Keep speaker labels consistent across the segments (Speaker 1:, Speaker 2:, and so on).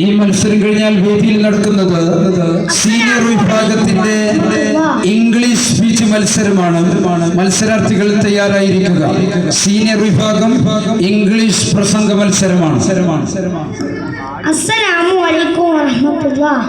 Speaker 1: ഈ മത്സരം കഴിഞ്ഞാൽ വേദിയിൽ നടക്കുന്നത് സീനിയർ വിഭാഗത്തിന്റെ ഇംഗ്ലീഷ് സ്പീച്ച് മത്സരമാണ്. മത്സരാർത്ഥികൾ തയ്യാറായിരിക്കുക. സീനിയർ വിഭാഗം ഇംഗ്ലീഷ് പ്രസംഗ മത്സരമാണ്.
Speaker 2: അസ്സലാമു അലൈക്കും വറഹ്മത്തുള്ളാഹ്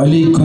Speaker 1: عليكم